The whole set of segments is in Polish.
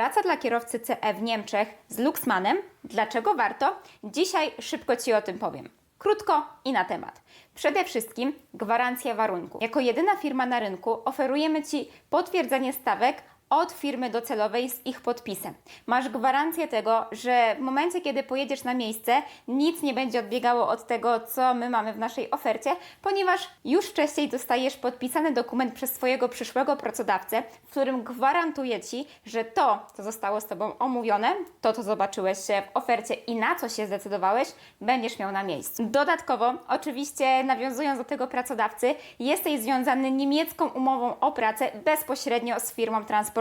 Praca dla kierowcy CE w Niemczech z Luxmanem. Dlaczego warto? Dzisiaj szybko Ci o tym powiem. Krótko i na temat. Przede wszystkim gwarancja warunku. Jako jedyna firma na rynku oferujemy Ci potwierdzenie stawek od firmy docelowej z ich podpisem. Masz gwarancję tego, że w momencie, kiedy pojedziesz na miejsce, nic nie będzie odbiegało od tego, co my mamy w naszej ofercie, ponieważ już wcześniej dostajesz podpisany dokument przez swojego przyszłego pracodawcę, w którym gwarantuje Ci, że to, co zostało z Tobą omówione, to, co zobaczyłeś w ofercie i na co się zdecydowałeś, będziesz miał na miejscu. Dodatkowo, oczywiście nawiązując do tego pracodawcy, jesteś związany niemiecką umową o pracę bezpośrednio z firmą transportową.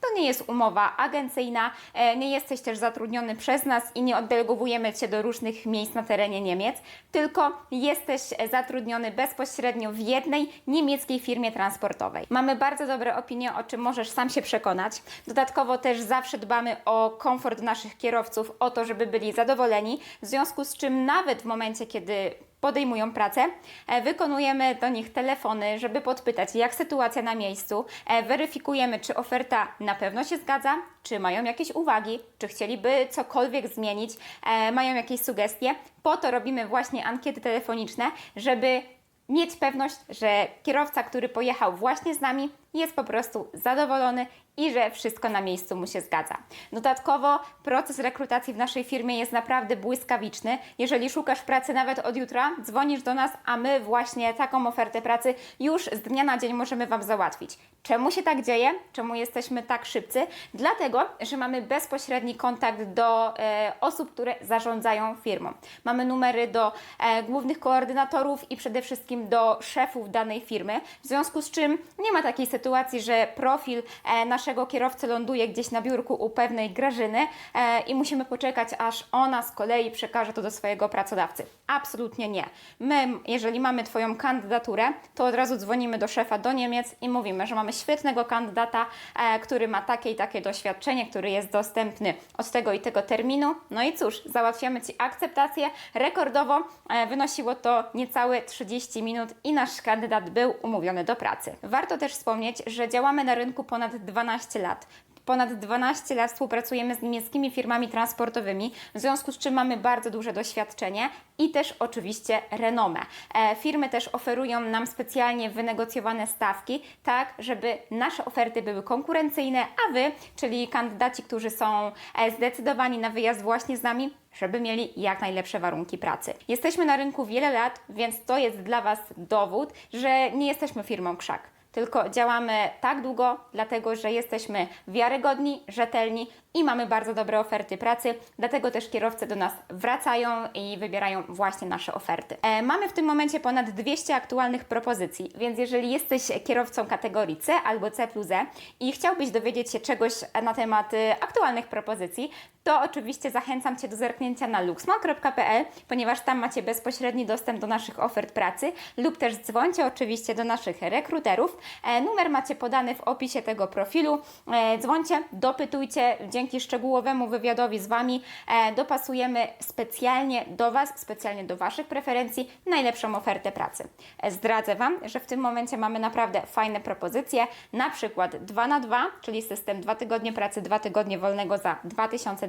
To nie jest umowa agencyjna, e, nie jesteś też zatrudniony przez nas i nie oddelegowujemy Cię do różnych miejsc na terenie Niemiec, tylko jesteś zatrudniony bezpośrednio w jednej niemieckiej firmie transportowej. Mamy bardzo dobre opinie, o czym możesz sam się przekonać. Dodatkowo też zawsze dbamy o komfort naszych kierowców, o to, żeby byli zadowoleni, w związku z czym nawet w momencie, kiedy podejmują pracę, e, wykonujemy do nich telefony, żeby podpytać, jak sytuacja na miejscu, e, weryfikujemy, czy oferta na pewno się zgadza, czy mają jakieś uwagi, czy chcieliby cokolwiek zmienić, e, mają jakieś sugestie. Po to robimy właśnie ankiety telefoniczne, żeby mieć pewność, że kierowca, który pojechał właśnie z nami, jest po prostu zadowolony i że wszystko na miejscu mu się zgadza. Dodatkowo proces rekrutacji w naszej firmie jest naprawdę błyskawiczny. Jeżeli szukasz pracy nawet od jutra, dzwonisz do nas, a my właśnie taką ofertę pracy już z dnia na dzień możemy Wam załatwić. Czemu się tak dzieje? Czemu jesteśmy tak szybcy? Dlatego, że mamy bezpośredni kontakt do e, osób, które zarządzają firmą. Mamy numery do e, głównych koordynatorów i przede wszystkim do szefów danej firmy, w związku z czym nie ma takiej sytuacji, że profil e, naszego kierowcy ląduje gdzieś na biurku u pewnej Grażyny e, i musimy poczekać, aż ona z kolei przekaże to do swojego pracodawcy. Absolutnie nie. My, jeżeli mamy Twoją kandydaturę, to od razu dzwonimy do szefa do Niemiec i mówimy, że mamy świetnego kandydata, e, który ma takie i takie doświadczenie, który jest dostępny od tego i tego terminu. No i cóż, załatwiamy Ci akceptację. Rekordowo wynosiło to niecałe 30 minut i nasz kandydat był umówiony do pracy. Warto też wspomnieć, że działamy na rynku ponad 12 lat. Ponad 12 lat współpracujemy z niemieckimi firmami transportowymi, w związku z czym mamy bardzo duże doświadczenie i też oczywiście renomę. E, firmy też oferują nam specjalnie wynegocjowane stawki, tak żeby nasze oferty były konkurencyjne, a Wy, czyli kandydaci, którzy są e, zdecydowani na wyjazd właśnie z nami, żeby mieli jak najlepsze warunki pracy. Jesteśmy na rynku wiele lat, więc to jest dla Was dowód, że nie jesteśmy firmą krzak tylko działamy tak długo, dlatego że jesteśmy wiarygodni, rzetelni i mamy bardzo dobre oferty pracy, dlatego też kierowcy do nas wracają i wybierają właśnie nasze oferty. E, mamy w tym momencie ponad 200 aktualnych propozycji, więc jeżeli jesteś kierowcą kategorii C albo C plus E i chciałbyś dowiedzieć się czegoś na temat y, aktualnych propozycji, to oczywiście zachęcam Cię do zerknięcia na luxman.pl, ponieważ tam macie bezpośredni dostęp do naszych ofert pracy lub też dzwońcie oczywiście do naszych rekruterów. E, numer macie podany w opisie tego profilu. E, dzwońcie, dopytujcie, dzięki szczegółowemu wywiadowi z Wami e, dopasujemy specjalnie do Was, specjalnie do Waszych preferencji najlepszą ofertę pracy. Zdradzę Wam, że w tym momencie mamy naprawdę fajne propozycje, na przykład 2 na 2, czyli system 2 tygodnie pracy, 2 tygodnie wolnego za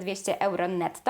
2200 euro netto.